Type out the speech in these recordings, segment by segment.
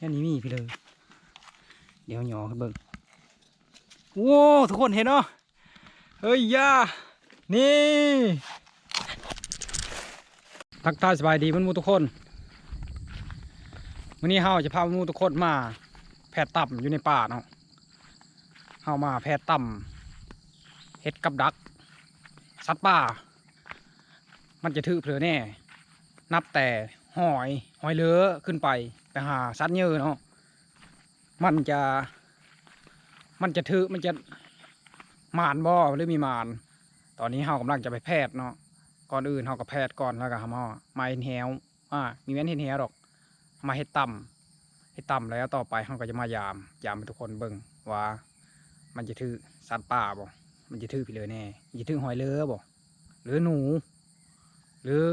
ยันนี้มีพี่เลย เดี๋ยวหยอขึ้นเบิ่งโว้ทุกคนเห็นเนาะเฮ้ยย่านี่ทักทายสบายดีมันมูทุกคนวันนี้เฮาจะพามันหมูทุกคนมา แพทย์ต่ำอยู่ในป่าเนาะเฮามาแพทย์ต่ำเฮ็ดกับดักสัตว์ป่า มันจะถือเผลอแน่ นับแต่หอยหอยเลือขึ้นไปไปหาสัตว์เยอะเนาะมันจะ มันจะถือมันจะหมานบ่หรือมีหมาน ตอนนี้เฮากำลังจะไปแพทย์เนาะก่อนอื่นเฮากับแพทย์ก่อนแล้วก็หาหมอมาเห็นแหวอ่ามีแม่นเห็นแหวดอก มาเฮ็ดต่ำเฮ็ดต่ำแล้วต่อไปเฮาก็จะมายาม ยามทุกคนเบิ่งว่า มันจะถือสัตว์ป่าบ่มันจะถือพี่เลยแน่จะถือหอยเลือบ่หรือหนู หรือ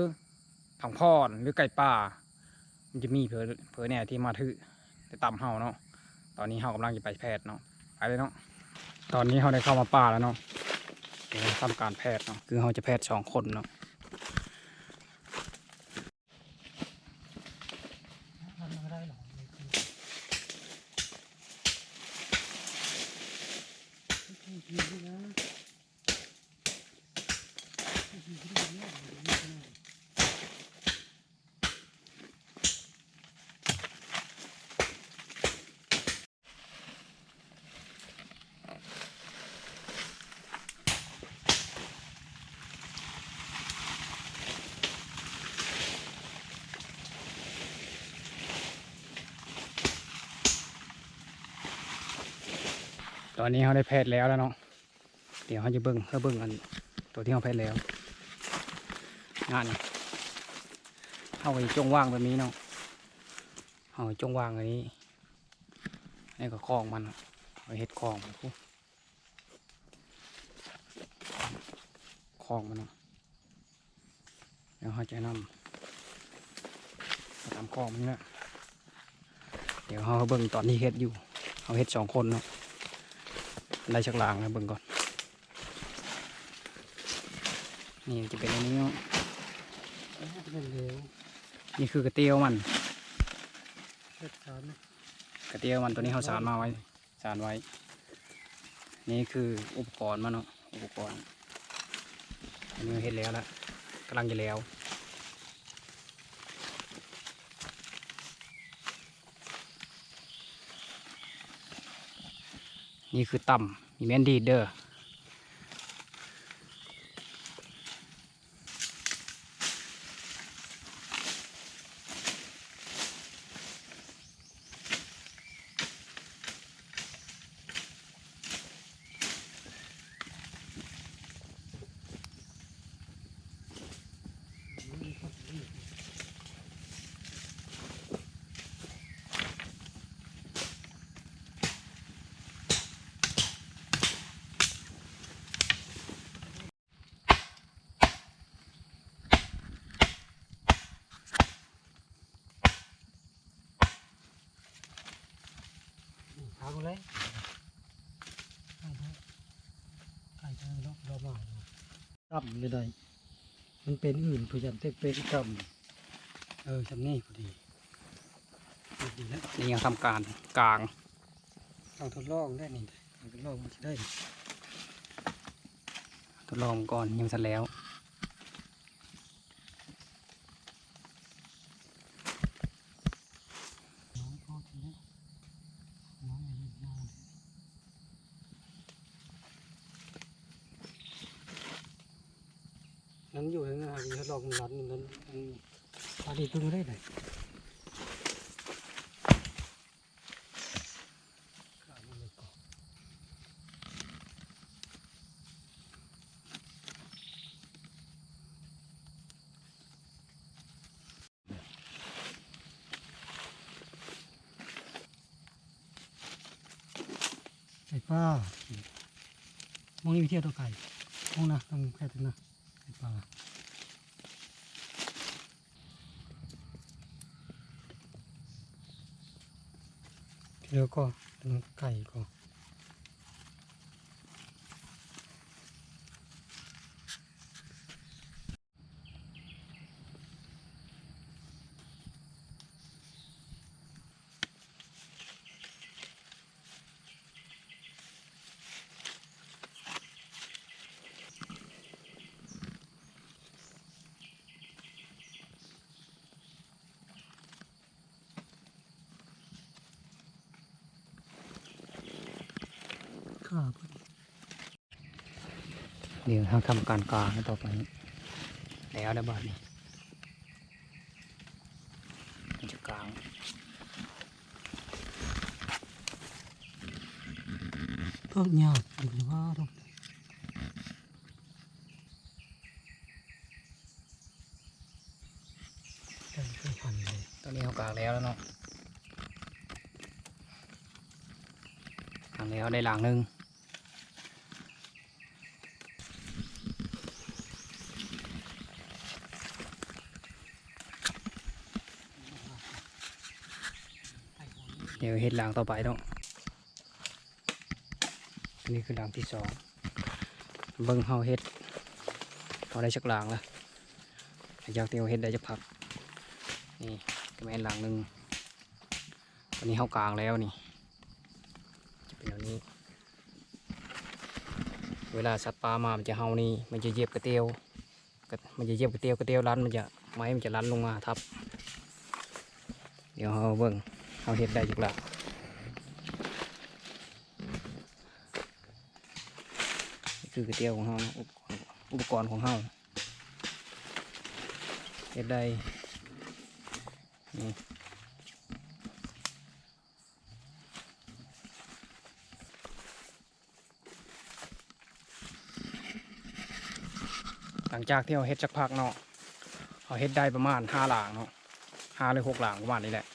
ผังพอนหรือไก่ป่า มันจะมีเผลอเผลอแน่ที่มาถือไปต่ำเฮาเนาะตอนนี้เฮากำลังจะไปแพทย์เนาะไปเลยเนาะตอนนี้เฮาได้เข้ามาป่าแล้วเนาะเดี๋ยวทำการแพทย์เนาะคือเฮาจะแพทย์สองคนเนาะ ตอนนี้เขาได้แพทย์แล้วแล้วเนาะเดี๋ยวเขาจะเบิ้งเขาเบิ้งอันตัวที่เขาแพทย์แล้วงานเขาไปจงว่างแบบนี้เนาะเขาไปจงว่างอันนี้นี่ก็คลองมันเอาไปเห็ดคลองคลองมันเนาะเดี๋ยวเขาจะนำมาตามคลองมันนี่แหละเดี๋ยวเขาเบิ้งตอนนี้เฮ็ดอยู่เขาเฮ็ดสองคนเนาะ ได้ชักลางนะเบิ่งก่อน นี่จะเป็นอันนี้นี่คือกระเตียวมันกระเตียวมันตัวนี้เขาสารมาไว้ สารไว้ นี่คืออุปกรณ์มันเนาะอุปกรณ์อันนี้เห็นแล้วละกำลังจะแล้ว นี่คือต่ำมีแมนดีเดอ้อ ทาเลยไก่ได้ไก่ได้รอบรอบมาต่ำเลยได้มันเป็นอื่นผู้ยันเต็เป็นต่ำเออจำนี่พอดีดีแล้วนี่ยังทำการกลางำต้องทดลองได้นี่ทดลองมันจะได้ ทดลองก่อนยังเสร็จแล้ว น้องพ่อทีนี้น้องอย่างนี้น้อง นั้นอยู่ในนั้นหาทดลองมันรันนั้นมันพอดีตัวได้เลยกลับมาเลยก่อนไก่ป้ามองนี่เที่ยวตัวไก่มองนะต้องแค่ถึงนะไก่ป้า แล้วก็ไก่ก็ อ่าเพิ่นเดี๋ยวเราทำการกลางต่อไปแล้วได้บาทนี้มันจะกลางก็ยากอยู่นะว่าต้องได้ไปหันเลยตอนนี้เขากลางแล้วแล้วเนาะกลางแล้วได้หลังหนึ่ง ดี๋ยวเห็ดหลังต่อไปเนาะอันนี้คือหลังที่สองเบิ้งเฮาเห็ดพอได้ชักหลังแล้วหลังจากที่เราเห็ดได้จะพักนี่ก็แม่นหลังหนึ่งตอนนี้เฮากลางแล้วนี่ จะเป็นแบบนี้ เวลาสัตว์ป่ามามันจะเฮานี่มันจะเยียบกระเตียวมันจะเยียบกระเตียวกระเตียวรันมันจะไม้มันจะรันลงมาทับ เดี๋ยวเฮาเบิ่ง เอาเห็ดได้จุกละนี่คือกระเตียวของเฮาอุปกรณ์ของเฮาเห็ดได้นี่หลังจากที่เราเฮ็ดสักพักเนาะเราเฮ็ดได้ประมาณห้าหลางเนาะห้าหรือหกหลางประมาณนี้แหละ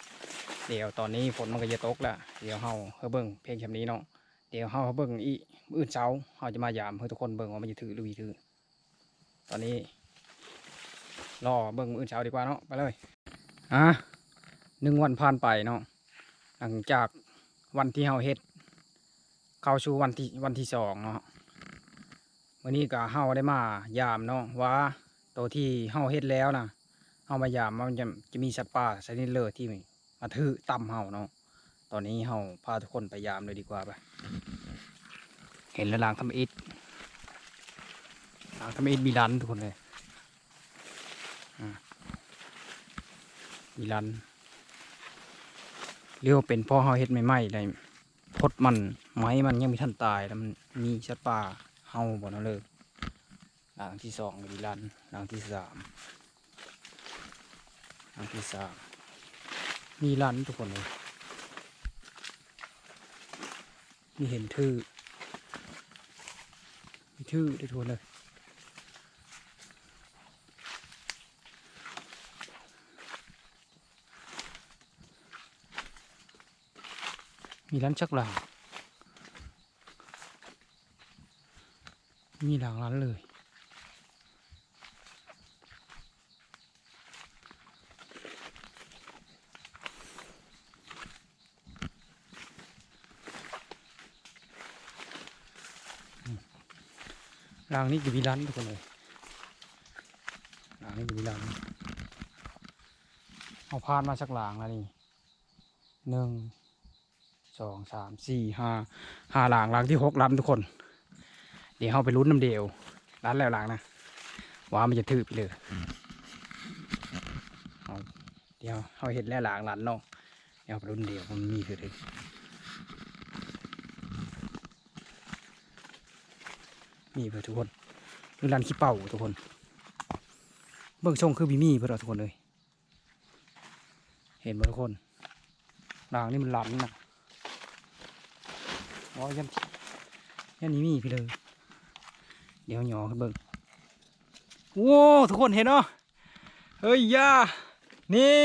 เดี๋ยวตอนนี้ฝนมันก็จะตกแล้วเดี๋ยวเฮาเฮาเบิ่งเพลงแบบนี้เนาะเดี๋ยวเฮาเฮาเบิ่งอีมื้ออื่นเช้าเฮาจะมายามให้ทุกคนเบิ่งว่ามันจะถือหรือบ่ถือ ตอนนี้รอเบิ่งมื้ออื่นเช้าดีกว่าเนาะไปเลยอะหนึ่งวันผ่านไปเนาะหลังจากวันที่เฮาเฮ็ดเข้าสู่วันที่วันที่สองเนาะวันนี้ก็เฮาได้มายามเนาะว่าตัวที่เฮาเฮ็ดแล้วนะเฮามายามมันจะจะมีสัตว์ป่าชนิดเลิศที่ม มาถือตำเฮาเนาะตอนนี้เฮาพาทุกคนไปยามเลยดีกว่าไปเห็นแล้วลางทำอิฐลางทำอิฐมีรันทุกคนเลยอ่ามีรันเรียกว่าเป็นพ่อเฮาเฮ็ดใหม่ๆได้พดมันไม้มันยังม่ทันตายแล้วมันมีสัตว์ป่าเฮาบ่เนาะเลยหลังที่สองมีรันหลังที่สามหลังที่สาม มีรันทุกคนเลยมีเห็นทื่อมีทื่อได้ทุกคนเลยมีร้านชักหลังมีหลังร้านเลย รางนี้จะมีร้านทุกคนเลยรางนี้จะมีร้านเอาพานมาสักหลางแล้วนี่หนึ่งสองสามสี่ห้าห้าหลางหลางที่หกลำทุกคน เดี๋ยวเราไปลุ้นน้ำเดียวร้านแล้วหลางนะว่ามันจะถือไปเลยเดี๋ยวเราเห็นแล้วหลางหลานเนาะเดี๋ยวไปลุ้นเดียวมันมีคือถือ มีเพื่อทุกคนหรือรันขี้เป่าทุกคน เบิ่งช่องคือบีมี่เพื่อทุกคนเลย เห็นไหมทุกคนรางนี่มันหลันนะอ๋อยันยันนี้มีพี่เลย เดี๋ยวหยอขึ้นเบิ่งโว้ทุกคนเห็นเนาะเฮ้ยยานี่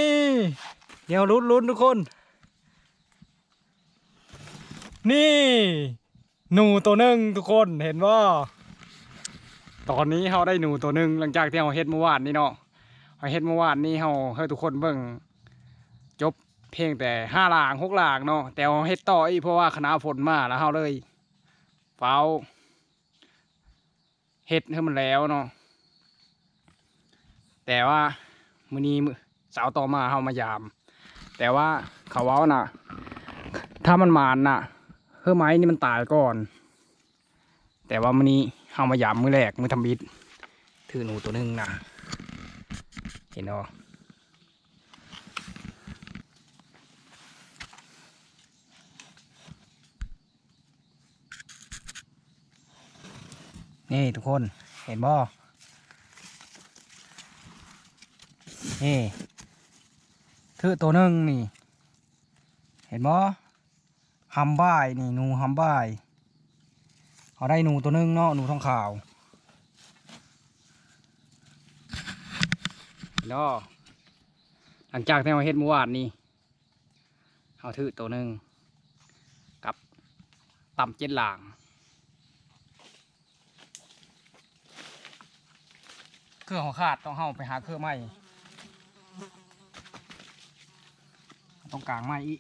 เดี๋ยวลุ้นลุ้นทุกคน นี่ หนูตัวหนึ่งทุกคนเห็นว่า ตอนนี้เราได้หนูตัวหนึ่งหลังจากที่เราเฮ็ดเมื่อวานนี้เนาะเราเฮ็ดเมื่อวานนี้เราให้ทุกคนเบิ่งจบเพียงแต่ห้าหลางหกหลางเนาะแต่เราเฮ็ดต่ออีกเพราะว่าคณะฝนมาแล้วเราเลยเฝ้าเฮ็ดให้มันแล้วเนาะแต่ว่ามือนี้สาร์ต่อมาเรามายาม แต่ว่าเขาเว้าน่ะ ถ้ามันมานน่ะเฮ้อไม้นี่มันตายก่อน แต่ว่ามือนี้ เฮามายามมือแรกมือทำบิดถือหนูตัวหนึงนะเห็นเนาะนี่ทุกคนเห็นบ่นี่คือตัวหนึ่งนี่ เห็นบ่ฮัมบายนี่หนูฮัมบาย เขาได้หนูตัวหนึ่งเนาะหนูทองขาวเนาะหลังจากที่เราเฮ็ดเมื่อวานนี่เขาถือตัวหนึ่งกับต่ำเจ็ดหลางเครื่องของขาดต้องเข้าไปหาเครื่องใหม่ต้องกลางไม้อีก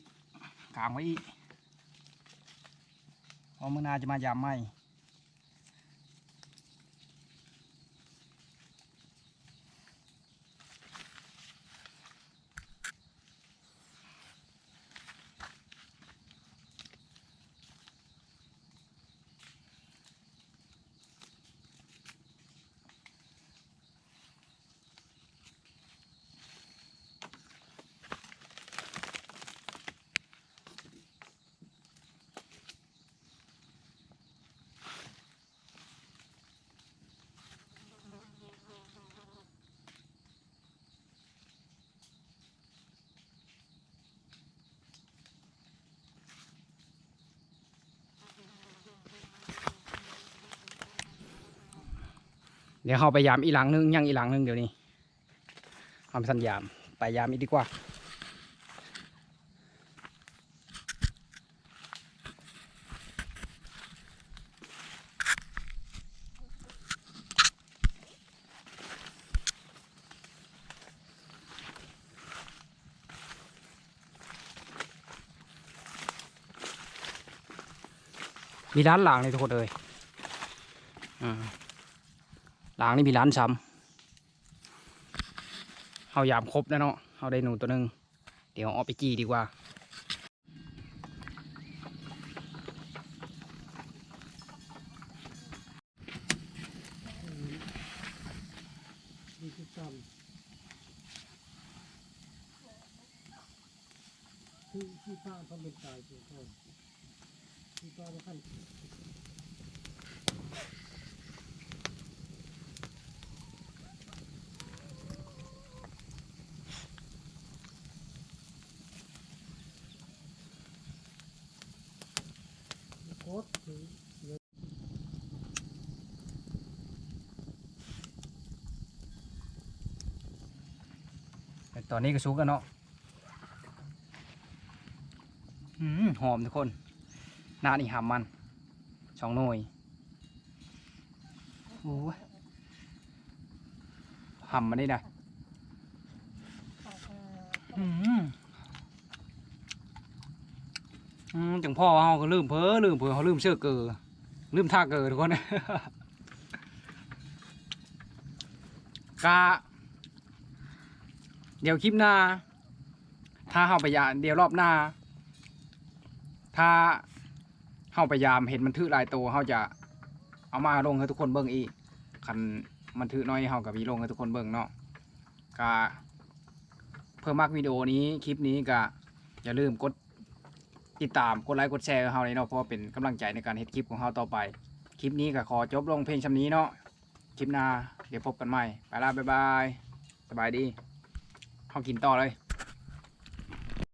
กลางไว้อีกเพอมื่อนาจะมายามไม้ เดี๋ยวเราไปยามอีหลังนึงยังอีหลังนึงเดี๋ยวนี้ทำสัญญามไปยามอีกดีกว่ามีร้านหลางเลยทุกคนเลยอ่า หลางนี่มีร้านซ้ำเอายามครบแล้วเนาะเอาได้หนูตัวหนึ่งเดี๋ยวเอาไปจีดีกว่านี่คือซ้ำที่ป้าเขาเป็นตายเจ้าพ่อที่ป้าว่าขั้นโคตรคือ ต อนนี้ก็สุกแล้วเนาะหอมทุกคนหน้านี่หามมันสองหน่วยโอ้ยหำมันได้นะอืมจังพ่อเขาก็ลืมเพ้อลืมเพ้อเขาลืมเชื่อเกอลืมท่าเกอทุกคนกะ เดี๋ยวคลิปหน้า ถ้าเข้าไปยามเดี๋ยวรอบหน้า ถ้าเข้าไปยามเห็นมันถือหลายตัวเขาจะเอามาลงให้ทุกคนเบิ่งอีกคันมันถือน้อยเขากับวีลงให้ทุกคนเบิ่งเนาะก็เพื่อมักวิดีโอนี้คลิปนี้ก็อย่าลืมกดติดตามกดไลค์กดแชร์เขาเลยเนาะเพราะเป็นกำลังใจในการเฮ็ดคลิปของเขาต่อไป คลิปนี้ก็ขอจบลงเพลงชำนี้เนาะคลิปหน้าเดี๋ยวพบกันใหม่ไปละบ๊ายบายสบายดี เขากินต่อเลย